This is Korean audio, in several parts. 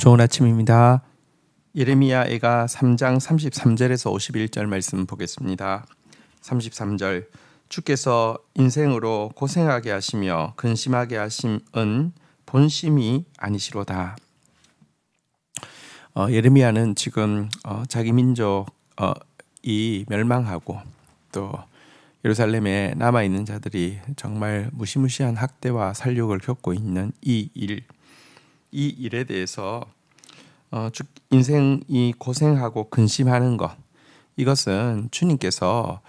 좋은 아침입니다. 예레미야 애가 3장 33절에서 51절 말씀 보겠습니다. 33절 주께서 인생으로 고생하게 하시며 근심하게 하심은 본심이 아니시로다. 어, 예레미야는 지금 어, 자기 민족이 어, 멸망하고 또 예루살렘에 남아 있는 자들이 정말 무시무시한 학대와 살육을 겪고 있는 이 일, 이 일에 대해서 어, 인생이 고생하고 근심하는 것 이것은 주님께서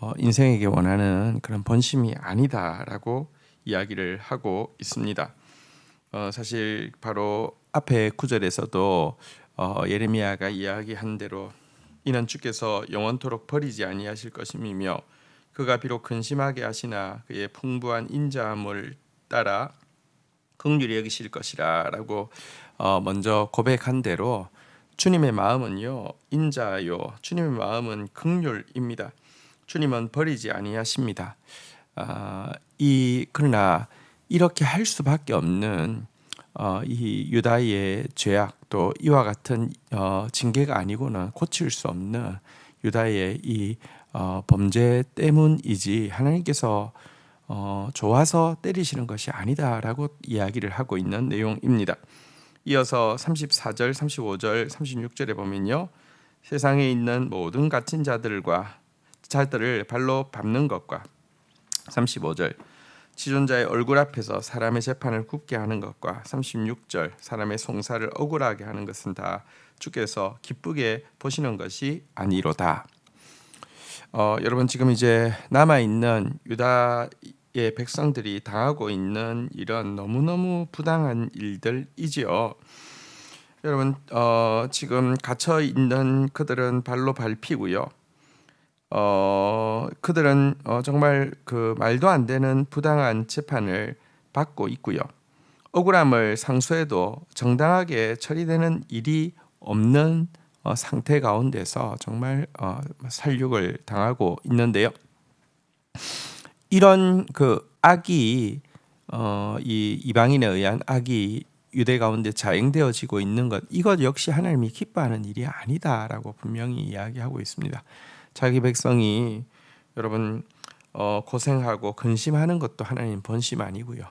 어, 인생에게 원하는 그런 본심이 아니다라고 이야기를 하고 있습니다. 어, 사실 바로 앞에 구절에서도 어, 예레미야가 이야기한 대로 이는 주께서 영원토록 버리지 아니하실 것임이며 그가 비록 근심하게 하시나 그의 풍부한 인자함을 따라 긍휼히 여기실 것이라라고 어, 먼저 고백한 대로 주님의 마음은요 인자요 주님의 마음은 긍휼입니다. 주님은 버리지 아니하십니다. 아, 이 그러나 이렇게 할 수밖에 없는 어, 이 유다의 죄악 또 이와 같은 어, 징계가 아니고는 고칠 수 없는 유다의 이 어, 범죄 때문이지 하나님께서 어, 좋아서 때리시는 것이 아니다라고 이야기를 하고 있는 내용입니다. 이어서 34절, 35절, 36절에 보면요. 세상에 있는 모든 갇힌 자들과 자들을 발로 밟는 것과 35절 지존자의 얼굴 앞에서 사람의 재판을 굽게 하는 것과 36절 사람의 송사를 억울하게 하는 것은 다 주께서 기쁘게 보시는 것이 아니로다. 어, 여러분 지금 이제 남아 있는 유다 의 백성들이 당하고 있는 이런 너무너무 부당한 일들이지요. 여러분 어, 지금 갇혀 있는 그들은 발로 밟히고요. 어, 그들은 어, 정말 그 말도 안 되는 부당한 재판을 받고 있고요. 억울함을 상수해도 정당하게 처리되는 일이 없는 어, 상태 가운데서 정말 어, 살육을 당하고 있는데요. 이런 그 악이 어, 이 이방인에 의한 악이 유대 가운데 자행되어지고 있는 것 이것 역시 하나님이 기뻐하는 일이 아니다라고 분명히 이야기하고 있습니다. 자기 백성이 여러분 어, 고생하고 근심하는 것도 하나님 본심 아니고요.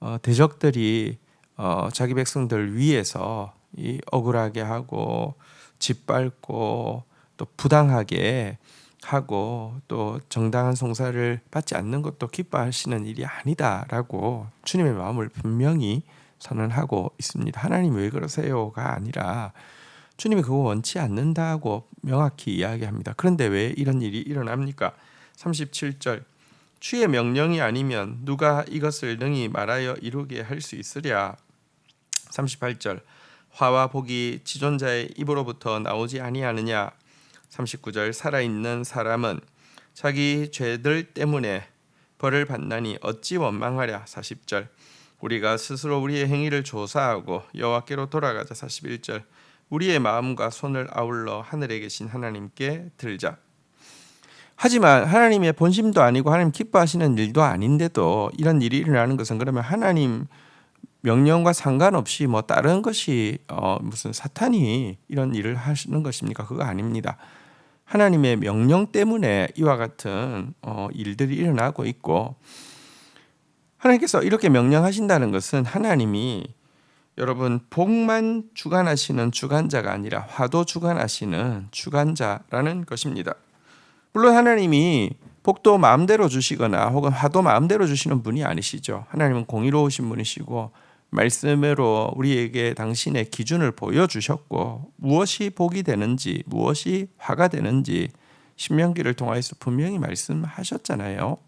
어, 대적들이 어, 자기 백성들 위해서 이 억울하게 하고 짓밟고 또 부당하게 하고 또 정당한 송사를 받지 않는 것도 기뻐하시는 일이 아니다라고 주님의 마음을 분명히 선언하고 있습니다. 하나님 왜 그러세요가 아니라 주님이 그거 원치 않는다고 명확히 이야기합니다. 그런데 왜 이런 일이 일어납니까? 37절 주의 명령이 아니면 누가 이것을 능히 말하여 이루게 할 수 있으랴. 38절 화와 복이 지존자의 입으로부터 나오지 아니하느냐 39절 살아있는 사람은 자기 죄들 때문에 벌을 받나니 어찌 원망하랴 40절 우리가 스스로 우리의 행위를 조사하고 여호와께로 돌아가자 41절 우리의 마음과 손을 아울러 하늘에 계신 하나님께 들자 하지만 하나님의 본심도 아니고 하나님 기뻐하시는 일도 아닌데도 이런 일이 일어나는 것은 그러면 하나님 명령과 상관없이 뭐 다른 것이 어 무슨 사탄이 이런 일을 하시는 것입니까? 그거 아닙니다. 하나님의 명령 때문에 이와 같은 어 일들이 일어나고 있고 하나님께서 이렇게 명령하신다는 것은 하나님이 여러분 복만 주관하시는 주관자가 아니라 화도 주관하시는 주관자라는 것입니다. 물론 하나님이 복도 마음대로 주시거나 혹은 화도 마음대로 주시는 분이 아니시죠. 하나님은 공의로우신 분이시고 말씀으로 우리에게 당신의 기준을 보여주셨고 무엇이 복이 되는지 무엇이 화가 되는지 신명기를 통하여서 분명히 말씀하셨잖아요.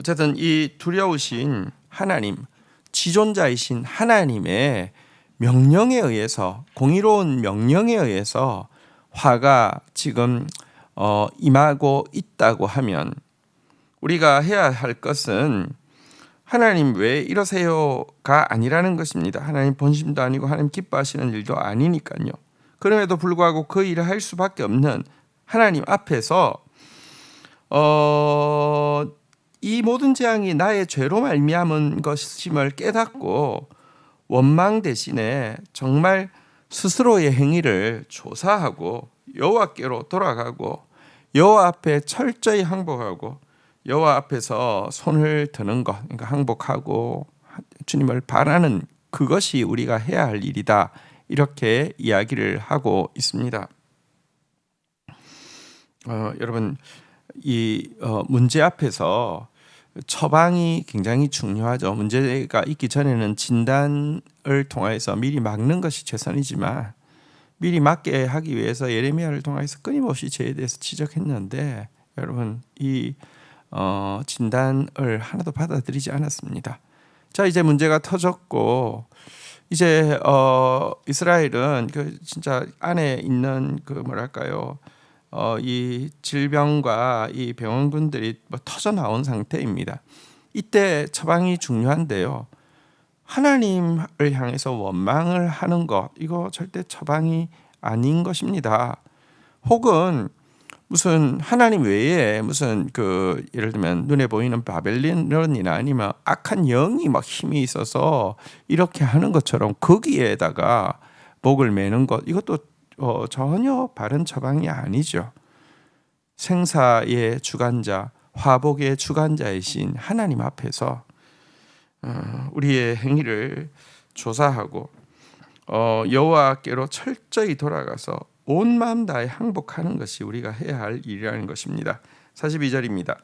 어쨌든 이 두려우신 하나님, 지존자이신 하나님의 명령에 의해서 공의로운 명령에 의해서 화가 지금 어, 임하고 있다고 하면 우리가 해야 할 것은 하나님 왜 이러세요가 아니라는 것입니다. 하나님 본심도 아니고 하나님 기뻐하시는 일도 아니니까요. 그럼에도 불구하고 그 일을 할 수밖에 없는 하나님 앞에서 어, 이 모든 재앙이 나의 죄로 말미암은 것임을 깨닫고 원망 대신에 정말 스스로의 행위를 조사하고 여호와께로 돌아가고 여호와 앞에 철저히 항복하고 여호와 앞에서 손을 드는 것, 그러니까 항복하고 주님을 바라는 그것이 우리가 해야 할 일이다. 이렇게 이야기를 하고 있습니다. 어, 여러분 이 어, 문제 앞에서 처방이 굉장히 중요하죠. 문제가 있기 전에는 진단을 통해서 미리 막는 것이 최선이지만 미리 막게 하기 위해서 예레미야를 통해서 끊임없이 죄에 대해서 지적했는데 여러분 이 어, 진단을 하나도 받아들이지 않았습니다. 자 이제 문제가 터졌고 이제 어, 이스라엘은 그 진짜 안에 있는 그 뭐랄까요 어, 이 질병과 이 병원군들이 뭐 터져 나온 상태입니다. 이때 처방이 중요한데요. 하나님을 향해서 원망을 하는 것 이거 절대 처방이 아닌 것입니다. 혹은 무슨 하나님 외에 무슨 그 예를 들면 눈에 보이는 바벨론이나 아니면 악한 영이 막 힘이 있어서 이렇게 하는 것처럼 거기에다가 목을 매는 것 이것도 어, 전혀 바른 처방이 아니죠. 생사의 주관자, 화복의 주관자이신 하나님 앞에서 어, 우리의 행위를 조사하고 어, 여호와께로 철저히 돌아가서 온 마음 다해 항복하는 것이 우리가 해야 할 일이라는 것입니다. 42절입니다.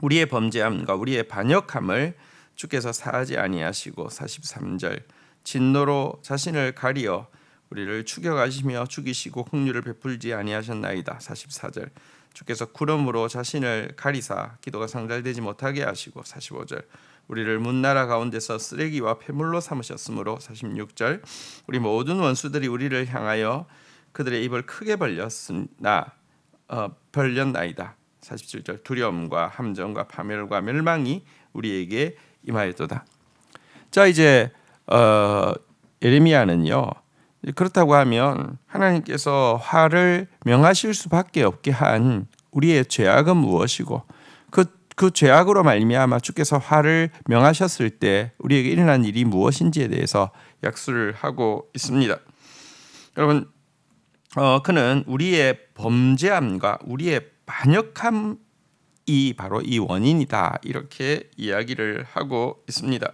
우리의 범죄함과 우리의 반역함을 주께서 사하지 아니하시고 43절 진노로 자신을 가리어 우리를 죽여가시며 죽이시고 긍휼을 베풀지 아니하셨나이다. 44절 주께서 구름으로 자신을 가리사 기도가 상달되지 못하게 하시고 45절 우리를 문나라 가운데서 쓰레기와 폐물로 삼으셨으므로 46절 우리 모든 원수들이 우리를 향하여 그들의 입을 크게 벌렸으나 어, 벌렸나이다. 47절 두려움과 함정과 파멸과 멸망이 우리에게 임하였도다. 자 이제 어, 예레미야는요 그렇다고 하면 하나님께서 화를 명하실 수밖에 없게 한 우리의 죄악은 무엇이고 그, 그 죄악으로 말미암아 주께서 화를 명하셨을 때 우리에게 일어난 일이 무엇인지에 대해서 약수를 하고 있습니다. 여러분 어, 그는 우리의 범죄함과 우리의 반역함이 바로 이 원인이다 이렇게 이야기를 하고 있습니다.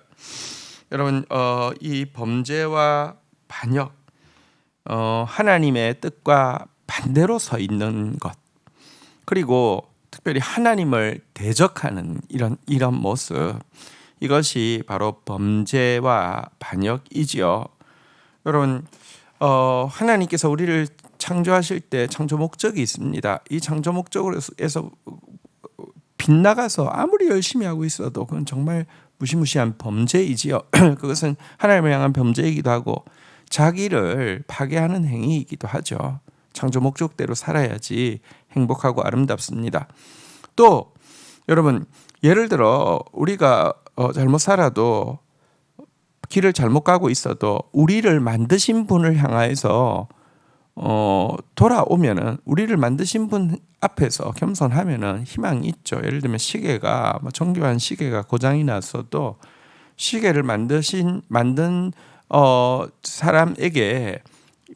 여러분 어, 이 범죄와 반역 어, 하나님의 뜻과 반대로 서 있는 것 그리고 특별히 하나님을 대적하는 이런 이런 모습 이것이 바로 범죄와 반역이지요. 여러분 어, 하나님께서 우리를 창조하실 때 창조 목적이 있습니다. 이 창조 목적에서 빗나가서 아무리 열심히 하고 있어도 그건 정말 무시무시한 범죄이지요. 그것은 하나님을 향한 범죄이기도 하고 자기를 파괴하는 행위이기도 하죠. 창조 목적대로 살아야지 행복하고 아름답습니다. 또 여러분 예를 들어 우리가 어, 잘못 살아도 길을 잘못 가고 있어도 우리를 만드신 분을 향하여서 어, 돌아오면은 우리를 만드신 분 앞에서 겸손하면은 희망이 있죠. 예를 들면 시계가 뭐 정교한 시계가 고장이 났어도 시계를 만드신 만든 어, 사람에게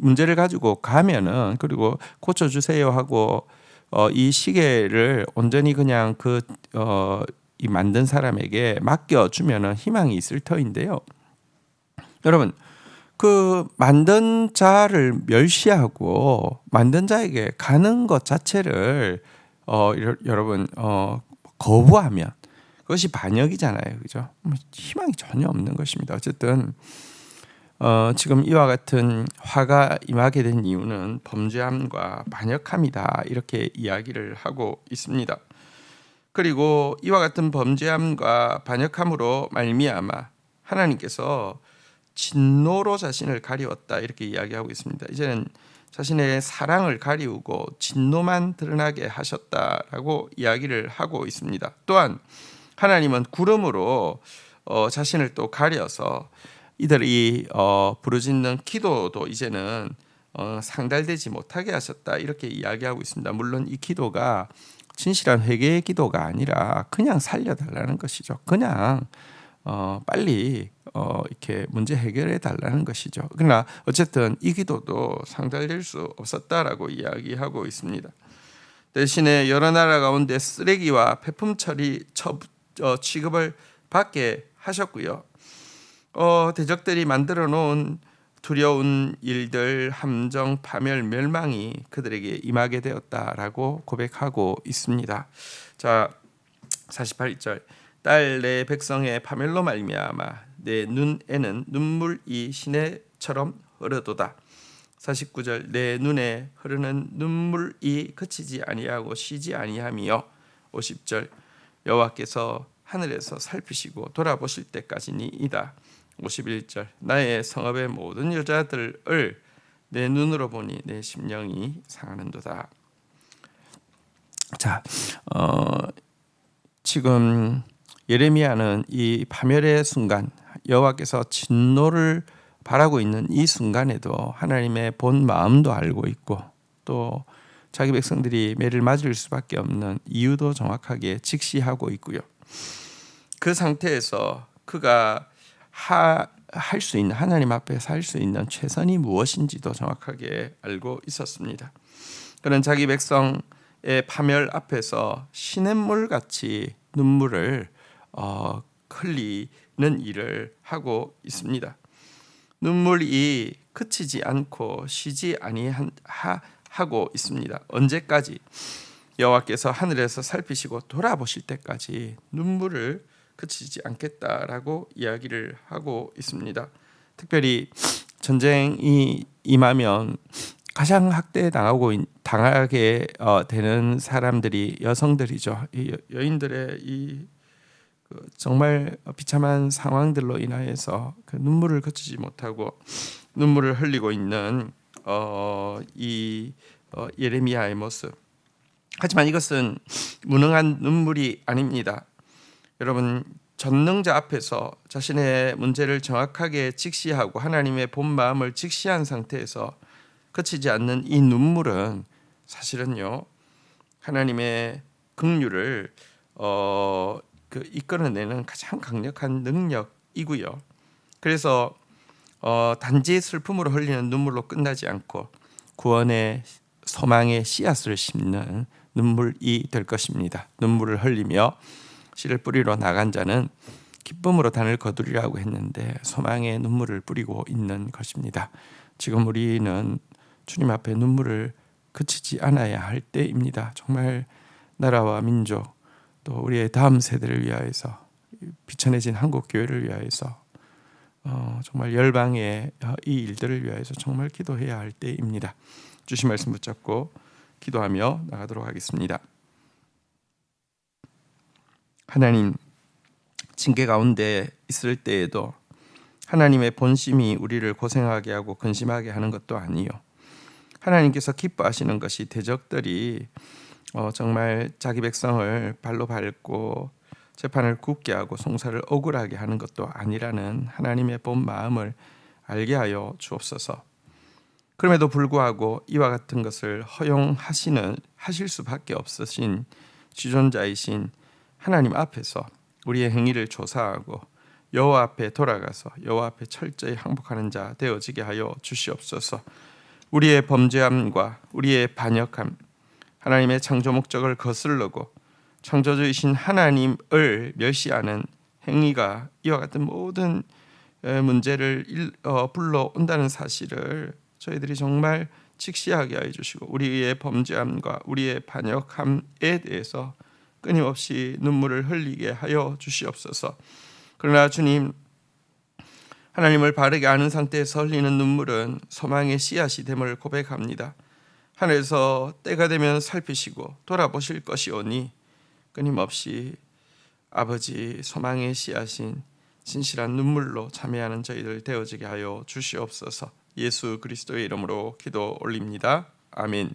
문제를 가지고 가면은 그리고 고쳐 주세요 하고 어, 이 시계를 온전히 그냥 그 어, 이 만든 사람에게 맡겨 주면은 희망이 있을 터인데요. 여러분 그 만든 자를 멸시하고 만든 자에게 가는 것 자체를 어 여러분 어 거부하면 그것이 반역이잖아요, 그죠? 뭐 희망이 전혀 없는 것입니다. 어쨌든 어 지금 이와 같은 화가 임하게 된 이유는 범죄함과 반역함이다 이렇게 이야기를 하고 있습니다. 그리고 이와 같은 범죄함과 반역함으로 말미암아 하나님께서 진노로 자신을 가리웠다 이렇게 이야기하고 있습니다. 이제는 자신의 사랑을 가리우고 진노만 드러나게 하셨다라고 이야기를 하고 있습니다. 또한 하나님은 구름으로 어, 자신을 또 가려서 이들이 어, 부르짖는 기도도 이제는 어, 상달되지 못하게 하셨다 이렇게 이야기하고 있습니다. 물론 이 기도가 진실한 회개의 기도가 아니라 그냥 살려달라는 것이죠. 그냥 어, 빨리 어, 이렇게 문제 해결해 달라는 것이죠. 그러나 어쨌든 이 기도도 상달될 수 없었다라고 이야기하고 있습니다. 대신에 여러 나라 가운데 쓰레기와 폐품 처리 처, 어, 취급을 받게 하셨고요. 어, 대적들이 만들어 놓은 두려운 일들, 함정, 파멸, 멸망이 그들에게 임하게 되었다라고 고백하고 있습니다. 자, 48절. 딸 내 백성의 파멸로 말미암아 내 눈에는 눈물이 시내처럼 흐르도다. 49절 내 눈에 흐르는 눈물이 그치지 아니하고 쉬지 아니하며 50절 여호와께서 하늘에서 살피시고 돌아보실 때까지니이다. 51절 나의 성읍의 모든 여자들을 내 눈으로 보니 내 심령이 상하는도다. 자, 어, 지금 예레미야는 이 파멸의 순간 여호와께서 진노를 바라고 있는 이 순간에도 하나님의 본 마음도 알고 있고 또 자기 백성들이 매를 맞을 수밖에 없는 이유도 정확하게 직시하고 있고요. 그 상태에서 그가 할 수 있는 하나님 앞에서 할 수 있는 최선이 무엇인지도 정확하게 알고 있었습니다. 그는 자기 백성의 파멸 앞에서 시냇물 같이 눈물을 어, 흘리는 일을 하고 있습니다. 눈물이 그치지 않고 쉬지 아니하고 있습니다. 언제까지 여호와께서 하늘에서 살피시고 돌아보실 때까지 눈물을 그치지 않겠다라고 이야기를 하고 있습니다. 특별히 전쟁이 임하면 가장 학대 당하고 당하게 어, 되는 사람들이 여성들이죠. 이 여인들의 이그 정말 비참한 상황들로 인하여서 그 눈물을 그치지 못하고 눈물을 흘리고 있는 어, 이 어, 예레미야의 모습. 하지만 이것은 무능한 눈물이 아닙니다. 여러분 전능자 앞에서 자신의 문제를 정확하게 직시하고 하나님의 본 마음을 직시한 상태에서 그치지 않는 이 눈물은 사실은요 하나님의 긍휼을 어, 그 이끌어내는 가장 강력한 능력이고요. 그래서 어, 단지 슬픔으로 흘리는 눈물로 끝나지 않고 구원의 소망의 씨앗을 심는 눈물이 될 것입니다. 눈물을 흘리며 씨를 뿌리러 나간 자는 기쁨으로 단을 거두리라고 했는데 소망의 눈물을 뿌리고 있는 것입니다. 지금 우리는 주님 앞에 눈물을 그치지 않아야 할 때입니다. 정말 나라와 민족 또 우리의 다음 세대를 위하여서 비천해진 한국 교회를 위하여서 어, 정말 열방의 어, 이 일들을 위하여서 정말 기도해야 할 때입니다. 주신 말씀 붙잡고 기도하며 나가도록 하겠습니다. 하나님 징계 가운데 있을 때에도 하나님의 본심이 우리를 고생하게 하고 근심하게 하는 것도 아니요. 하나님께서 기뻐하시는 것이 대적들이 어, 정말 자기 백성을 발로 밟고 재판을 굳게 하고 송사를 억울하게 하는 것도 아니라는 하나님의 본 마음을 알게 하여 주옵소서. 그럼에도 불구하고 이와 같은 것을 허용하시는 하실 수밖에 없으신 지존자이신 하나님 앞에서 우리의 행위를 조사하고 여호와 앞에 돌아가서 여호와 앞에 철저히 항복하는 자 되어지게 하여 주시옵소서. 우리의 범죄함과 우리의 반역함, 하나님의 창조 목적을 거슬르고 창조주이신 하나님을 멸시하는 행위가 이와 같은 모든 문제를 어, 불러온다는 사실을 저희들이 정말 직시하게 하여 주시고 우리의 범죄함과 우리의 반역함에 대해서 끊임없이 눈물을 흘리게 하여 주시옵소서. 그러나 주님 하나님을 바르게 아는 상태에서 흘리는 눈물은 소망의 씨앗이 됨을 고백합니다. 하늘에서 때가 되면 살피시고 돌아보실 것이오니 끊임없이 아버지 소망의 씨앗인 진실한 눈물로 참여하는 저희들 되어지게 하여 주시옵소서. 예수 그리스도의 이름으로 기도 올립니다. 아멘.